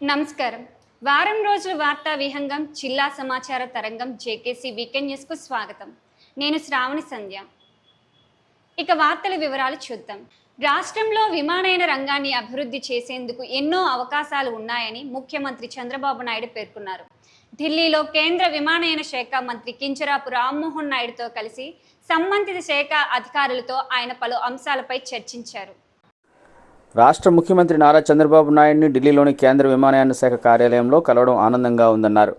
నమస్కారం. వారం రోజుల వార్తా విహంగం జిల్లా సమాచార తరంగం జేకేసీ వీకెండ్ న్యూస్కు స్వాగతం. నేను శ్రావణి సంధ్య. ఇక వార్తల వివరాలు చూద్దాం. రాష్ట్రంలో విమానయాన రంగాన్ని అభివృద్ధి చేసేందుకు ఎన్నో అవకాశాలు ఉన్నాయని ముఖ్యమంత్రి చంద్రబాబు నాయుడు పేర్కొన్నారు. ఢిల్లీలో కేంద్ర విమానయాన శాఖ మంత్రి కించరాపు రామ్మోహన్ నాయుడుతో కలిసి సంబంధిత శాఖ అధికారులతో ఆయన పలు అంశాలపై చర్చించారు. రాష్ట్ర ముఖ్యమంత్రి నారా చంద్రబాబు నాయుడిని ఢిల్లీలోని కేంద్ర విమానయాన శాఖ కార్యాలయంలో కలవడం ఆనందంగా ఉందన్నారు.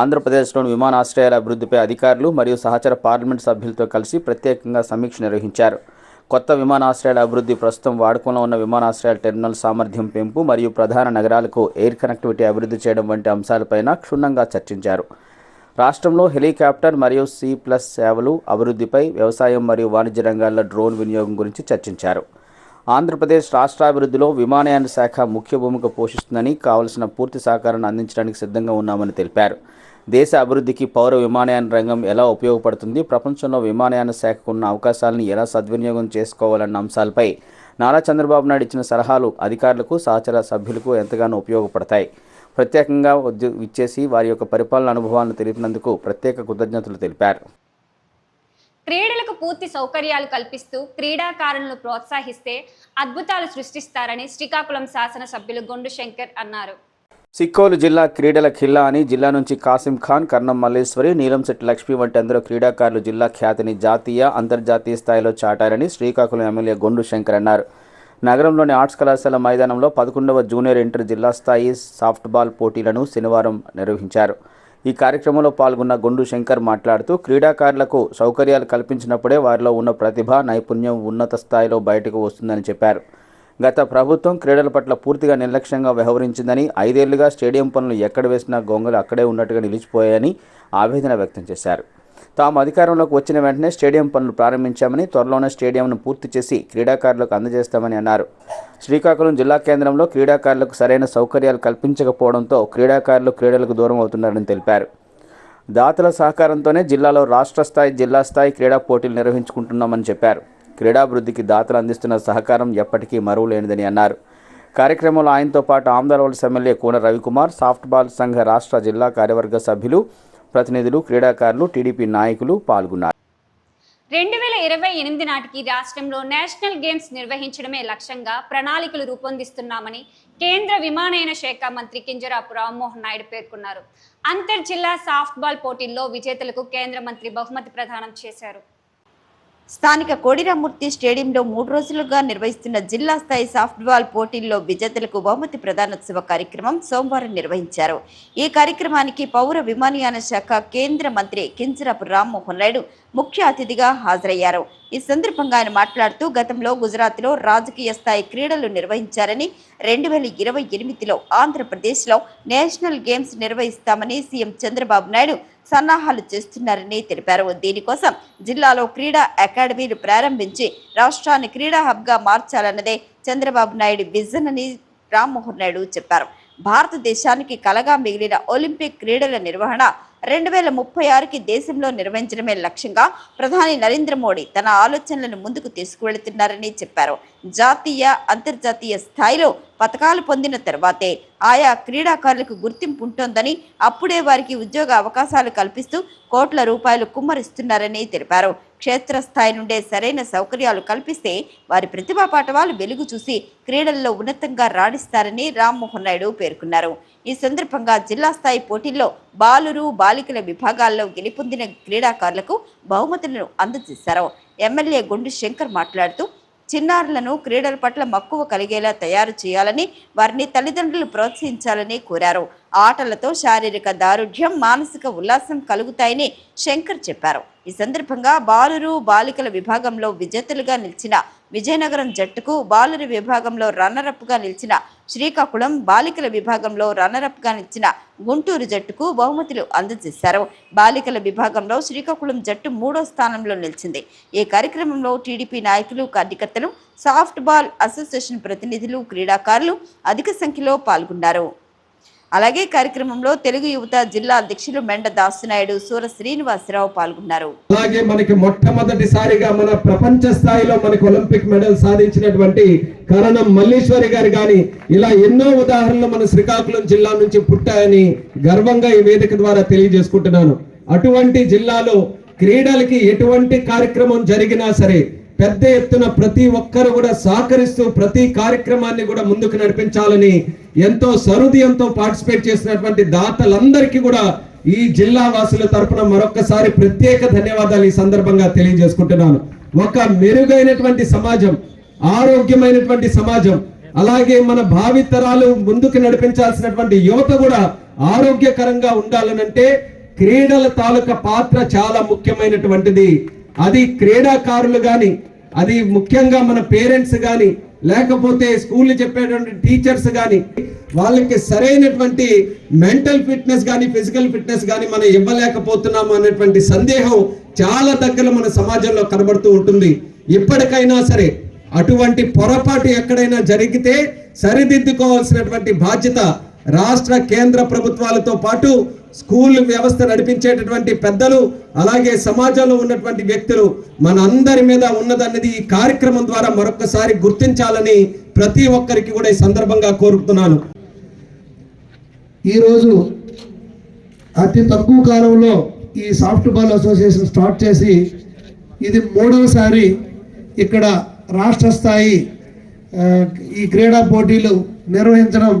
ఆంధ్రప్రదేశ్లోని విమానాశ్రయాల అభివృద్ధిపై అధికారులు మరియు సహచర పార్లమెంట్ సభ్యులతో కలిసి ప్రత్యేకంగా సమీక్ష నిర్వహించారు. కొత్త విమానాశ్రయాల అభివృద్ధి ప్రస్తుతం వాడుకలో ఉన్న విమానాశ్రయాల టెర్మినల్ సామర్థ్యం పెంపు మరియు ప్రధాన నగరాలకు ఎయిర్ కనెక్టివిటీ అభివృద్ధి చేయడం వంటి అంశాలపైన క్షుణ్ణంగా చర్చించారు. రాష్ట్రంలో హెలికాప్టర్ మరియు సి ప్లస్ సేవలు అభివృద్ధిపై వ్యవసాయం మరియు వాణిజ్య రంగాల్లో డ్రోన్ వినియోగం గురించి చర్చించారు. ఆంధ్రప్రదేశ్ రాష్ట్రాభివృద్ధిలో విమానయాన శాఖ ముఖ్య భూమిక పోషిస్తుందని కావలసిన పూర్తి సహకారాన్ని అందించడానికి సిద్ధంగా ఉన్నామని తెలిపారు. దేశ అభివృద్ధికి పౌర విమానయాన రంగం ఎలా ఉపయోగపడుతుంది ప్రపంచంలో విమానయాన శాఖకు ఉన్న అవకాశాలను ఎలా సద్వినియోగం చేసుకోవాలన్న అంశాలపై నారా చంద్రబాబు నాయుడు ఇచ్చిన సలహాలు అధికారులకు సహచర సభ్యులకు ఎంతగానో ఉపయోగపడతాయి. ప్రత్యేకంగా ఉద్యో ఇచ్చేసి వారి యొక్క పరిపాలన అనుభవాలను తెలిపినందుకు ప్రత్యేక కృతజ్ఞతలు తెలిపారు. క్రీడలకు పూర్తి సౌకర్యాలు కల్పిస్తూ క్రీడాకారులను ప్రోత్సహిస్తే అద్భుతాలు సృష్టిస్తారని శ్రీకాకుళం శాసనసభ్యులు గొండు శంకర్ అన్నారు. సిక్కోలు జిల్లా క్రీడల ఖిల్లా అని జిల్లా నుంచి కాసిం ఖాన్ కర్ణం మల్లేశ్వరి నీలంశెట్టి లక్ష్మి వంటి అందరూ క్రీడాకారులు జిల్లా ఖ్యాతిని జాతీయ అంతర్జాతీయ స్థాయిలో చాటారని శ్రీకాకుళం ఎమ్మెల్యే గొండు శంకర్ అన్నారు. నగరంలోని ఆర్ట్స్ కళాశాల మైదానంలో పదకొండవ జూనియర్ ఇంటర్ జిల్లా స్థాయి సాఫ్ట్బాల్ పోటీలను శనివారం నిర్వహించారు. ఈ కార్యక్రమంలో పాల్గొన్న గొండు శంకర్ మాట్లాడుతూ క్రీడాకారులకు సౌకర్యాలు కల్పించినప్పుడే వారిలో ఉన్న ప్రతిభ నైపుణ్యం ఉన్నత స్థాయిలో బయటకు వస్తుందని చెప్పారు. గత ప్రభుత్వం క్రీడల పట్ల పూర్తిగా నిర్లక్ష్యంగా వ్యవహరించిందని ఐదేళ్ళుగా స్టేడియం పనులు ఎక్కడ వేసినా గొంగలు అక్కడే ఉన్నట్టుగా నిలిచిపోయాయని ఆవేదన వ్యక్తం చేశారు. తాము అధికారంలోకి వచ్చిన వెంటనే స్టేడియం పనులు ప్రారంభించామని త్వరలోనే స్టేడియంను పూర్తి చేసి క్రీడాకారులకు అందజేస్తామని అన్నారు. శ్రీకాకుళం జిల్లా కేంద్రంలో క్రీడాకారులకు సరైన సౌకర్యాలు కల్పించకపోవడంతో క్రీడాకారులు క్రీడలకు దూరం అవుతున్నారని తెలిపారు. దాతల సహకారంతోనే జిల్లాలో రాష్ట్ర స్థాయి జిల్లా స్థాయి క్రీడా పోటీలు నిర్వహించుకుంటున్నామని చెప్పారు. క్రీడాభివృద్ధికి దాతలు అందిస్తున్న సహకారం ఎప్పటికీ మరువులేనిదని అన్నారు. కార్యక్రమంలో ఆయనతో పాటు ఆమ్దాలవలస ఎమ్మెల్యే కూన రవికుమార్ సాఫ్ట్బాల్ సంఘ రాష్ట్ర జిల్లా కార్యవర్గ సభ్యులు ప్రతినిధులు క్రీడాకారులు టీడీపీ నాయకులు పాల్గొన్నారు. రెండు వేల ఇరవై ఎనిమిది నాటికి రాష్ట్రంలో నేషనల్ గేమ్స్ నిర్వహించడమే లక్ష్యంగా ప్రణాళికలు రూపొందిస్తున్నామని కేంద్ర విమానయాన శాఖ మంత్రి కింజరాపు రామ్మోహన్ నాయుడు పేర్కొన్నారు. అంతర్ జిల్లా సాఫ్ట్బాల్ పోటీల్లో విజేతలకు కేంద్ర మంత్రి బహుమతి ప్రదానం చేశారు. స్థానిక కోడిరామూర్తి స్టేడియంలో మూడు రోజులుగా నిర్వహిస్తున్న జిల్లా స్థాయి సాఫ్ట్బాల్ పోటీల్లో విజేతలకు బహుమతి ప్రదానోత్సవ కార్యక్రమం సోమవారం నిర్వహించారు. ఈ కార్యక్రమానికి పౌర విమానయాన శాఖ కేంద్ర మంత్రి కింజరాపు రామ్మోహన్ నాయుడు ముఖ్య అతిథిగా హాజరయ్యారు. ఈ సందర్భంగా ఆయన మాట్లాడుతూ గతంలో గుజరాత్లో రాజకీయ స్థాయి క్రీడలు నిర్వహించారని రెండు వేల ఇరవై ఎనిమిదిలో ఆంధ్రప్రదేశ్లో నేషనల్ గేమ్స్ నిర్వహిస్తామని సీఎం చంద్రబాబు నాయుడు సన్నాహాలు చేస్తున్నారని తెలిపారు. దీనికోసం జిల్లాలో క్రీడా అకాడమీలు ప్రారంభించి రాష్ట్రాన్ని క్రీడా హబ్గా మార్చాలన్నదే చంద్రబాబు నాయుడు విజన్ అని రామ్మోహన్ నాయుడు చెప్పారు. భారతదేశానికి కలగా మిగిలిన ఒలింపిక్ క్రీడల నిర్వహణ రెండు వేల ముప్పై ఆరుకి దేశంలో నిర్వహించడమే లక్ష్యంగా ప్రధాని నరేంద్ర మోడీ తన ఆలోచనలను ముందుకు తీసుకువెళుతున్నారని చెప్పారు. జాతీయ అంతర్జాతీయ స్థాయిలో పథకాలు పొందిన తర్వాతే ఆయా క్రీడాకారులకు గుర్తింపు ఉంటోందని అప్పుడే వారికి ఉద్యోగ అవకాశాలు కల్పిస్తూ కోట్ల రూపాయలు కుమ్మరిస్తున్నారని తెలిపారు. క్షేత్రస్థాయి నుండే సరైన సౌకర్యాలు కల్పిస్తే వారి ప్రతిభా పాఠవాలు వెలుగు చూసి క్రీడల్లో ఉన్నతంగా రాణిస్తారని రామ్మోహన్ నాయుడు పేర్కొన్నారు. ఈ సందర్భంగా జిల్లా స్థాయి పోటీల్లో బాలురు బాలికల విభాగాల్లో గెలుపొందిన క్రీడాకారులకు బహుమతులను అందజేశారు. ఎమ్మెల్యే గుండు శంకర్ మాట్లాడుతూ చిన్నారులను క్రీడల పట్ల మక్కువ కలిగేలా తయారు చేయాలని వారిని తల్లిదండ్రులు ప్రోత్సహించాలని కోరారు. ఆటలతో శారీరక దారుఢ్యం మానసిక ఉల్లాసం కలుగుతాయని శంకర్ చెప్పారు. ఈ సందర్భంగా బాలురు బాలికల విభాగంలో విజేతలుగా నిలిచిన విజయనగరం జట్టుకు బాలురు విభాగంలో రన్నరప్గా నిలిచిన శ్రీకాకుళం బాలికల విభాగంలో రన్నరప్గా నిలిచిన గుంటూరు జట్టుకు బహుమతులు అందజేశారు. బాలికల విభాగంలో శ్రీకాకుళం జట్టు మూడో స్థానంలో నిలిచింది. ఈ కార్యక్రమంలో టీడీపీ నాయకులు కార్యకర్తలు సాఫ్ట్ బాల్ అసోసియేషన్ ప్రతినిధులు క్రీడాకారులు అధిక సంఖ్యలో పాల్గొన్నారు. అలాగే కార్యక్రమంలో తెలుగు యువత జిల్లా అధ్యక్షులు మెండ దాసునాయుడు సూర శ్రీనివాసరావు పాల్గొన్నారు. అలాగే మనకి మొట్టమొదటిసారిగా మన ప్రపంచ స్థాయిలో మనకి ఒలింపిక్ మెడల్ సాధించినటువంటి కరణం మల్లీశ్వరి గారు గాని ఇలా ఎన్నో ఉదాహరణలు మన శ్రీకాకుళం జిల్లా నుంచి పుట్టాయని గర్వంగా ఈ వేదిక ద్వారా తెలియజేసుకుంటున్నాను. అటువంటి జిల్లాలో క్రీడలకి ఎటువంటి కార్యక్రమం జరిగినా సరే పెద్ద ఎత్తున ప్రతి ఒక్కరు కూడా సహకరిస్తూ ప్రతి కార్యక్రమాన్ని కూడా ముందుకు నడిపించాలని ఎంతో సరుదయంతో పార్టిసిపేట్ చేసినటువంటి దాతలందరికీ కూడా ఈ జిల్లా వాసుల తరపున మరొకసారి ప్రత్యేక ధన్యవాదాలు ఈ సందర్భంగా తెలియజేసుకుంటున్నాను. ఒక మెరుగైనటువంటి సమాజం ఆరోగ్యమైనటువంటి సమాజం అలాగే మన భావితరాలు ముందుకు నడిపించాల్సినటువంటి యువత కూడా ఆరోగ్యకరంగా ఉండాలనంటే క్రీడల తాలూకా పాత్ర చాలా ముఖ్యమైనటువంటిది. అది క్రీడాకారులు కానీ అది ముఖ్యంగా మన పేరెంట్స్ కానీ లేకపోతే స్కూల్ చెప్పేటువంటి టీచర్స్ కానీ వాళ్ళకి సరైనటువంటి మెంటల్ ఫిట్నెస్ కానీ ఫిజికల్ ఫిట్నెస్ కానీ మనం ఇవ్వలేకపోతున్నాము అనేటువంటి సందేహం చాలా దగ్గర మన సమాజంలో కనబడుతూ ఉంటుంది. ఇప్పటికైనా సరే అటువంటి పొరపాటు ఎక్కడైనా జరిగితే సరిదిద్దుకోవాల్సినటువంటి బాధ్యత రాష్ట్ర కేంద్ర ప్రభుత్వాలతో పాటు స్కూల్ వ్యవస్థ నడిపించేటటువంటి పెద్దలు అలాగే సమాజంలో ఉన్నటువంటి వ్యక్తులు మన అందరి మీద ఉన్నదన్నది ఈ కార్యక్రమం ద్వారా మరొకసారి గుర్తించాలని ప్రతి ఒక్కరికి కూడా ఈ సందర్భంగా కోరుతున్నాను. ఈరోజు అతి తక్కువ కాలంలో ఈ సాఫ్ట్ బాల్ అసోసియేషన్ స్టార్ట్ చేసి ఇది మూడవసారి ఇక్కడ రాష్ట్ర స్థాయి ఈ క్రీడా పోటీలు నిర్వహించడం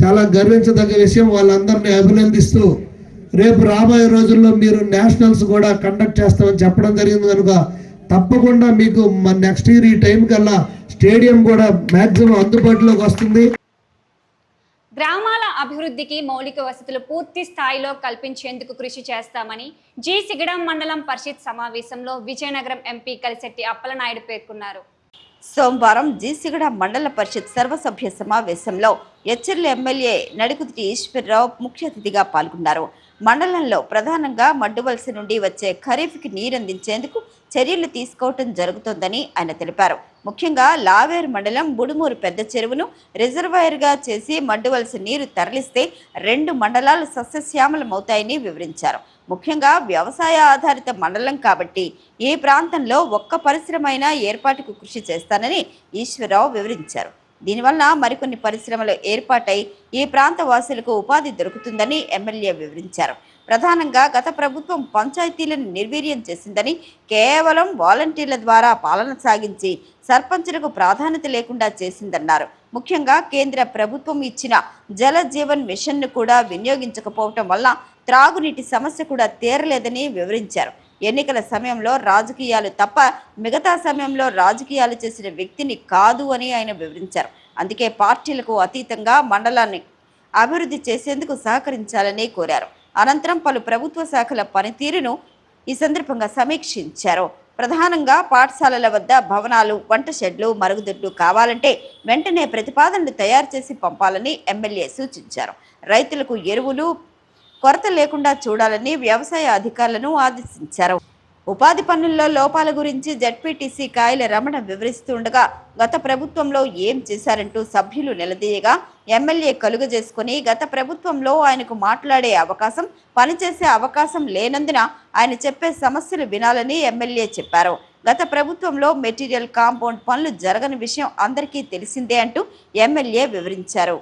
చాలా గర్వించదగ్గ విషయం. వాళ్ళందరినీ అభినందిస్తూ రేపు రాబోయే రోజుల్లో మీరు నేషనల్స్ కూడా కండక్ట్ చేస్తామని చెప్పడం జరిగింది కనుక తప్పకుండా మీకు నెక్స్ట్ ఇయర్ ఈ టైం కల్లా స్టేడియం కూడా మ్యాక్సిమం అందుబాటులోకి వస్తుంది. గ్రామాల అభివృద్ధికి మౌలిక వసతులు పూర్తి స్థాయిలో కల్పించేందుకు కృషి చేస్తామని జి సిగడం మండలం పరిషత్ సమావేశంలో విజయనగరం ఎంపీ కలిశెట్టి అప్పలనాయుడు పేర్కొన్నారు. సోమవారం జీసిగడ మండల పరిషత్ సర్వసభ్య సమావేశంలో ఎచ్చర్ల ఎమ్మెల్యే నడుకుతి ఈశ్వరరావు ముఖ్య అతిథిగా పాల్గొన్నారు. మండలంలో ప్రధానంగా మడ్డువలస నుండి వచ్చే ఖరీఫ్కి నీరందించేందుకు చర్యలు తీసుకోవటం జరుగుతోందని ఆయన తెలిపారు. ముఖ్యంగా లావేరు మండలం బుడుమూరు పెద్ద చెరువును రిజర్వాయర్గా చేసి మడ్డువలస నీరు తరలిస్తే రెండు మండలాలు సస్యశ్యామలమవుతాయని వివరించారు. ముఖ్యంగా వ్యవసాయ ఆధారిత మండలం కాబట్టి ఈ ప్రాంతంలో ఒక్క పరిశ్రమైనా ఏర్పాటుకు కృషి చేస్తానని ఈశ్వరరావు వివరించారు. దీనివల్ల మరికొన్ని పరిశ్రమలు ఏర్పాటై ఈ ప్రాంత వాసులకు ఉపాధి దొరుకుతుందని ఎమ్మెల్యే వివరించారు. ప్రధానంగా గత ప్రభుత్వం పంచాయతీలను నిర్వీర్యం చేసిందని కేవలం వాలంటీర్ల ద్వారా పాలన సాగించి సర్పంచులకు ప్రాధాన్యత లేకుండా చేసిందన్నారు. ముఖ్యంగా కేంద్ర ప్రభుత్వం ఇచ్చిన జల జీవన్ మిషన్ను కూడా వినియోగించకపోవటం వల్ల త్రాగునీటి సమస్య కూడా తీరలేదని వివరించారు. ఎన్నికల సమయంలో రాజకీయాలు తప్ప మిగతా సమయంలో రాజకీయాలు చేసిన వ్యక్తిని కాదు అని ఆయన వివరించారు. అందుకే పార్టీలకు అతీతంగా మండలాన్ని అభివృద్ధి చేసేందుకు సహకరించాలని కోరారు. అనంతరం పలు ప్రభుత్వ శాఖల పనితీరును ఈ సందర్భంగా సమీక్షించారు. ప్రధానంగా పాఠశాలల వద్ద భవనాలు వంట షెడ్లు మరుగుదొడ్లు కావాలంటే వెంటనే ప్రతిపాదనలు తయారు చేసి పంపాలని ఎమ్మెల్యే సూచించారు. రైతులకు ఎరువులు కొరత లేకుండా చూడాలని వ్యవసాయ అధికారులను ఆదేశించారు. ఉపాధి పనుల్లో లోపాల గురించి జడ్పీటీసీ కాయల రమణ వివరిస్తుండగా గత ప్రభుత్వంలో ఏం చేశారంటూ సభ్యులు నిలదీయగా ఎమ్మెల్యే కలుగజేసుకుని గత ప్రభుత్వంలో ఆయనకు మాట్లాడే అవకాశం పనిచేసే అవకాశం లేనందున ఆయన చెప్పే సమస్యలు వినాలని ఎమ్మెల్యే చెప్పారు. గత ప్రభుత్వంలో మెటీరియల్ కాంపౌండ్ పనులు జరగని విషయం అందరికీ తెలిసిందే అంటూ ఎమ్మెల్యే వివరించారు.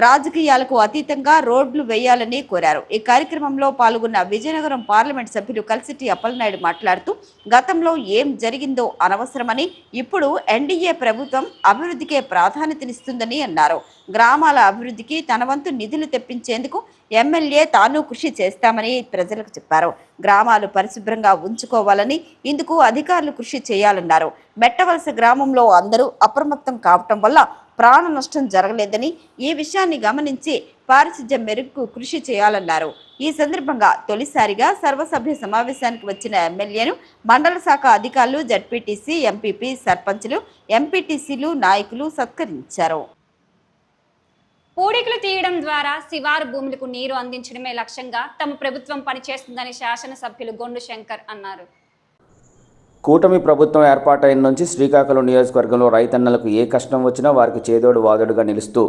రాజకీయాలకు అతీతంగా రోడ్లు వేయాలని కోరారు. ఈ కార్యక్రమంలో పాల్గొన్న విజయనగరం పార్లమెంట్ సభ్యులు కలిసిటి అప్పలనాయుడు మాట్లాడుతూ గతంలో ఏం జరిగిందో అనవసరమని ఇప్పుడు ఎన్డీఏ ప్రభుత్వం అభివృద్ధికే ప్రాధాన్యతనిస్తుందని అన్నారు. గ్రామాల అభివృద్ధికి తన వంతు నిధులు తెప్పించేందుకు ఎమ్మెల్యే తాను కృషి చేస్తామని ప్రజలకు చెప్పారు. గ్రామాలు పరిశుభ్రంగా ఉంచుకోవాలని ఇందుకు అధికారులు కృషి చేయాలన్నారు. మెట్టవలస గ్రామంలో అందరూ అప్రమత్తం కావటం వల్ల ప్రాణ నష్టం జరగలేదని ఈ విషయాన్ని గమనించి పారిశుధ్య మెరుగుకు కృషి చేయాలన్నారు. ఈ సందర్భంగా తొలిసారిగా సర్వసభ్య సమావేశానికి వచ్చిన ఎమ్మెల్యేను మండల శాఖ అధికారులు జడ్పీటీసీ ఎంపీపీ సర్పంచులు ఎంపీటీసీలు నాయకులు సత్కరించారు. పూడికలు తీయడం ద్వారా శివారు భూములకు నీరు అందించడమే లక్ష్యంగా తమ ప్రభుత్వం పనిచేస్తుందని శాసనసభ్యులు గొండు శంకర్ అన్నారు. కూటమి ప్రభుత్వం ఏర్పాటైన నుంచి శ్రీకాకుళం నియోజకవర్గంలో రైతన్నలకు ఏ కష్టం వచ్చినా వారికి చేదోడు వాదోడుగా నిలుస్తూ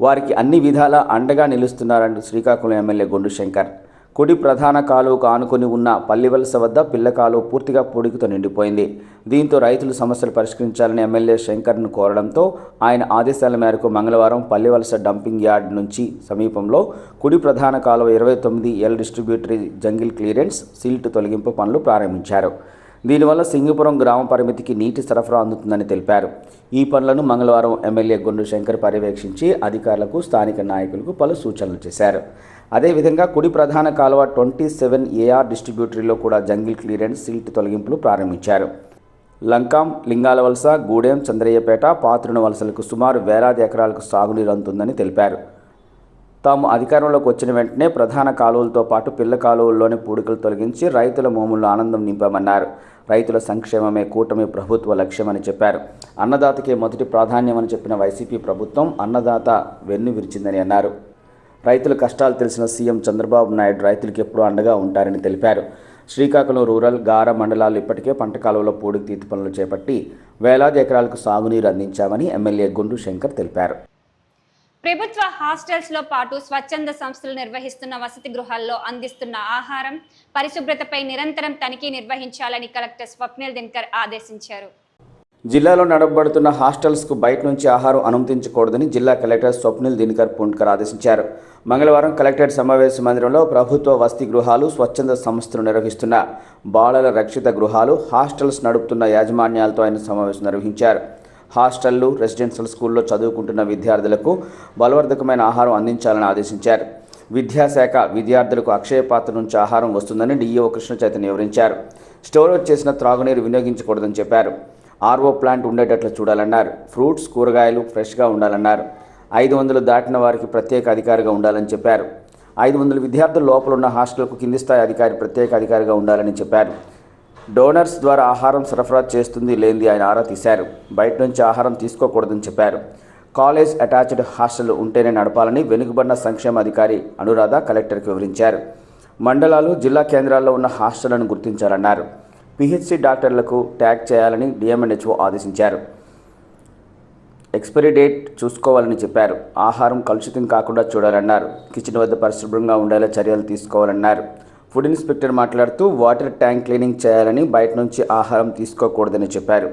వారికి అన్ని విధాలా అండగా నిలుస్తున్నారంటూ శ్రీకాకుళం ఎమ్మెల్యే గొండు శంకర్. కుడి ప్రధాన కాలువకు ఆనుకుని ఉన్న పల్లివలస వద్ద పిల్ల కాలువ పూర్తిగా పొడికితో నిండిపోయింది. దీంతో రైతులు సమస్యలు పరిష్కరించాలని ఎమ్మెల్యే శంకర్ను కోరడంతో ఆయన ఆదేశాల మేరకు మంగళవారం పల్లివలస డంపింగ్ యార్డ్ నుంచి సమీపంలో కుడి ప్రధాన కాలువ ఇరవై తొమ్మిది L distributary jungle clearance silt తొలగింపు పనులు ప్రారంభించారు. దీనివల్ల సింగపురం గ్రామ పరిమితికి నీటి సరఫరా అందుతుందని తెలిపారు. ఈ పనులను మంగళవారం ఎమ్మెల్యే గొండు శంకర్ పర్యవేక్షించి అధికారులకు స్థానిక నాయకులకు పలు సూచనలు చేశారు. అదేవిధంగా కుడి ప్రధాన కాలువ ట్వంటీ సెవెన్ ఏఆర్ డిస్ట్రిబ్యూటరీలో కూడా జంగిల్ క్లియరెన్స్ సిల్ట్ తొలగింపులు ప్రారంభించారు. లంకాం లింగాల వలస గూడెం చంద్రయ్యపేట పాత్రుని వలసలకు సుమారు వేలాది ఎకరాలకు సాగునీరు అందుతుందని తెలిపారు. తాము అధికారంలోకి వచ్చిన వెంటనే ప్రధాన కాలువలతో పాటు పిల్ల కాలువల్లోని పూడికలు తొలగించి రైతుల మోముల్లో ఆనందం నింపామన్నారు. రైతుల సంక్షేమమే కూటమి ప్రభుత్వ లక్ష్యమని చెప్పారు. అన్నదాతకే మొదటి ప్రాధాన్యమని చెప్పిన వైసీపీ ప్రభుత్వం అన్నదాత వెన్ను విరిచిందని అన్నారు. రైతుల కష్టాలు తెలిసిన సీఎం చంద్రబాబు నాయుడు రైతులకు ఎప్పుడూ అండగా ఉంటారని తెలిపారు. శ్రీకాకుళం రూరల్ గార మండలాలు ఇప్పటికే పంట కాలువలో పూడికి తీతి పనులు చేపట్టి వేలాది ఎకరాలకు సాగునీరు అందించామని ఎమ్మెల్యే గుండు శంకర్ తెలిపారు. ప్రభుత్వ హాస్టల్స్లో పాటు స్వచ్ఛంద సంస్థలు నిర్వహిస్తున్న వసతి గృహాల్లో అందిస్తున్న ఆహారం పరిశుభ్రతపై నిరంతరం తనిఖీ నిర్వహించాలని కలెక్టర్ స్వప్నిల్ దినకర్ ఆదేశించారు. జిల్లాలో నడపబడుతున్న హాస్టల్స్కు బయట నుంచి ఆహారం అనుమతించకూడదని జిల్లా కలెక్టర్ స్వప్నిల్ దినకర్ పుండ్కర్ ఆదేశించారు. మంగళవారం కలెక్టరేట్ సమావేశ మందిరంలో ప్రభుత్వ వసతి గృహాలు స్వచ్ఛంద సంస్థలు నిర్వహిస్తున్న బాలల రక్షిత గృహాలు హాస్టల్స్ నడుపుతున్న యాజమాన్యాలతో ఆయన సమావేశం నిర్వహించారు. హాస్టళ్ళు రెసిడెన్షియల్ స్కూల్లో చదువుకుంటున్న విద్యార్థులకు బలవర్ధకమైన ఆహారం అందించాలని ఆదేశించారు. విద్యాశాఖ విద్యార్థులకు అక్షయపాత్ర నుంచి ఆహారం వస్తుందని డిఈఓ కృష్ణ చైతన్య వివరించారు. స్టోరేజ్ చేసిన త్రాగునీరు వినియోగించకూడదని చెప్పారు. ఆర్ఓ ప్లాంట్ ఉండేటట్లు చూడాలన్నారు. ఫ్రూట్స్ కూరగాయలు ఫ్రెష్గా ఉండాలన్నారు. ఐదు వందలు దాటిన వారికి ప్రత్యేక అధికారిగా ఉండాలని చెప్పారు. ఐదు వందల విద్యార్థులు లోపల ఉన్న హాస్టల్కు కింది స్థాయి అధికారి ప్రత్యేక అధికారిగా ఉండాలని చెప్పారు. డోనర్స్ ద్వారా ఆహారం సరఫరా చేస్తుంది లేనిది ఆయన ఆరా తీశారు. బయట నుంచి ఆహారం తీసుకోకూడదని చెప్పారు. కాలేజ్ అటాచ్డ్ హాస్టల్ ఉంటేనే నడపాలని వెనుకబడిన సంక్షేమ అధికారి అనురాధ కలెక్టర్కి వివరించారు. మండలాలు జిల్లా కేంద్రాల్లో ఉన్న హాస్టళ్ళను గుర్తించాలన్నారు. పిహెచ్సి డాక్టర్లకు ట్యాగ్ చేయాలని డిఎంఎన్హెచ్ఓ ఆదేశించారు. ఎక్స్పైరీ డేట్ చూసుకోవాలని చెప్పారు. ఆహారం కలుషితం కాకుండా చూడాలన్నారు. కిచెన్ వద్ద పరిశుభ్రంగా ఉండేలా చర్యలు తీసుకోవాలన్నారు. ఫుడ్ ఇన్స్పెక్టర్ మాట్లాడుతూ వాటర్ ట్యాంక్ క్లీనింగ్ చేయాలని బయట నుంచి ఆహారం తీసుకోకూడదని చెప్పారు.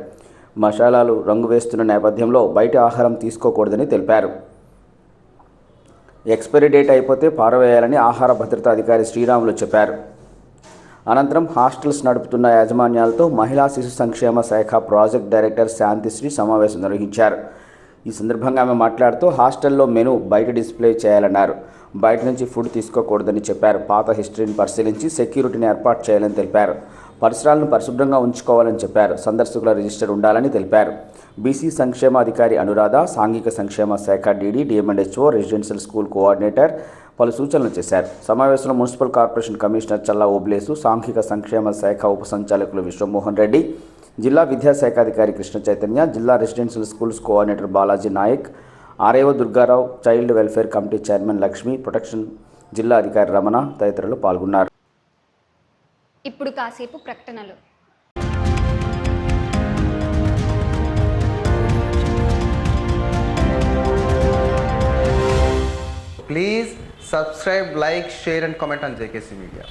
మసాలాలు రంగు వేస్తున్న నేపథ్యంలో బయట ఆహారం తీసుకోకూడదని తెలిపారు. ఎక్స్పైరీ డేట్ అయిపోతే పారవేయాలని ఆహార భద్రతా అధికారి శ్రీరాములు చెప్పారు. అనంతరం హాస్టల్స్ నడుపుతున్న యాజమాన్యాలతో మహిళా శిశు సంక్షేమ శాఖ ప్రాజెక్ట్ డైరెక్టర్ శాంతిశ్రీ సమావేశం నిర్వహించారు. ఈ సందర్భంగా ఆమె మాట్లాడుతూ హాస్టల్లో మెను బయట డిస్ప్లే చేయాలన్నారు. బయట నుంచి ఫుడ్ తీసుకోకూడదని చెప్పారు. పాత హిస్టరీని పరిశీలించి సెక్యూరిటీని ఏర్పాటు చేయాలని తెలిపారు. పరిసరాలను పరిశుభ్రంగా ఉంచుకోవాలని చెప్పారు. సందర్శకుల రిజిస్టర్ ఉండాలని తెలిపారు. బీసీ సంక్షేమ అధికారి అనురాధ సాంఘిక సంక్షేమ శాఖ DD DMNHO residential school coordinator పలు సూచనలు చేశారు. సమావేశంలో municipal corporation commissioner Challa Oblesu సాంఘిక సంక్షేమ శాఖ ఉప సంచాలకులు విశ్వమోహన్ రెడ్డి జిల్లా విద్యాశాఖ అధికారి కృష్ణ చైతన్య జిల్లా residential schools coordinator Balaji Naik RAO Durgarao child welfare committee chairman Lakshmi protection జిల్లా అధికారి రమణ తదితరులు పాల్గొన్నారు ఇప్పుడు కాసేపు ప్రకటనలు Please subscribe, like, share, and comment on JKC Media.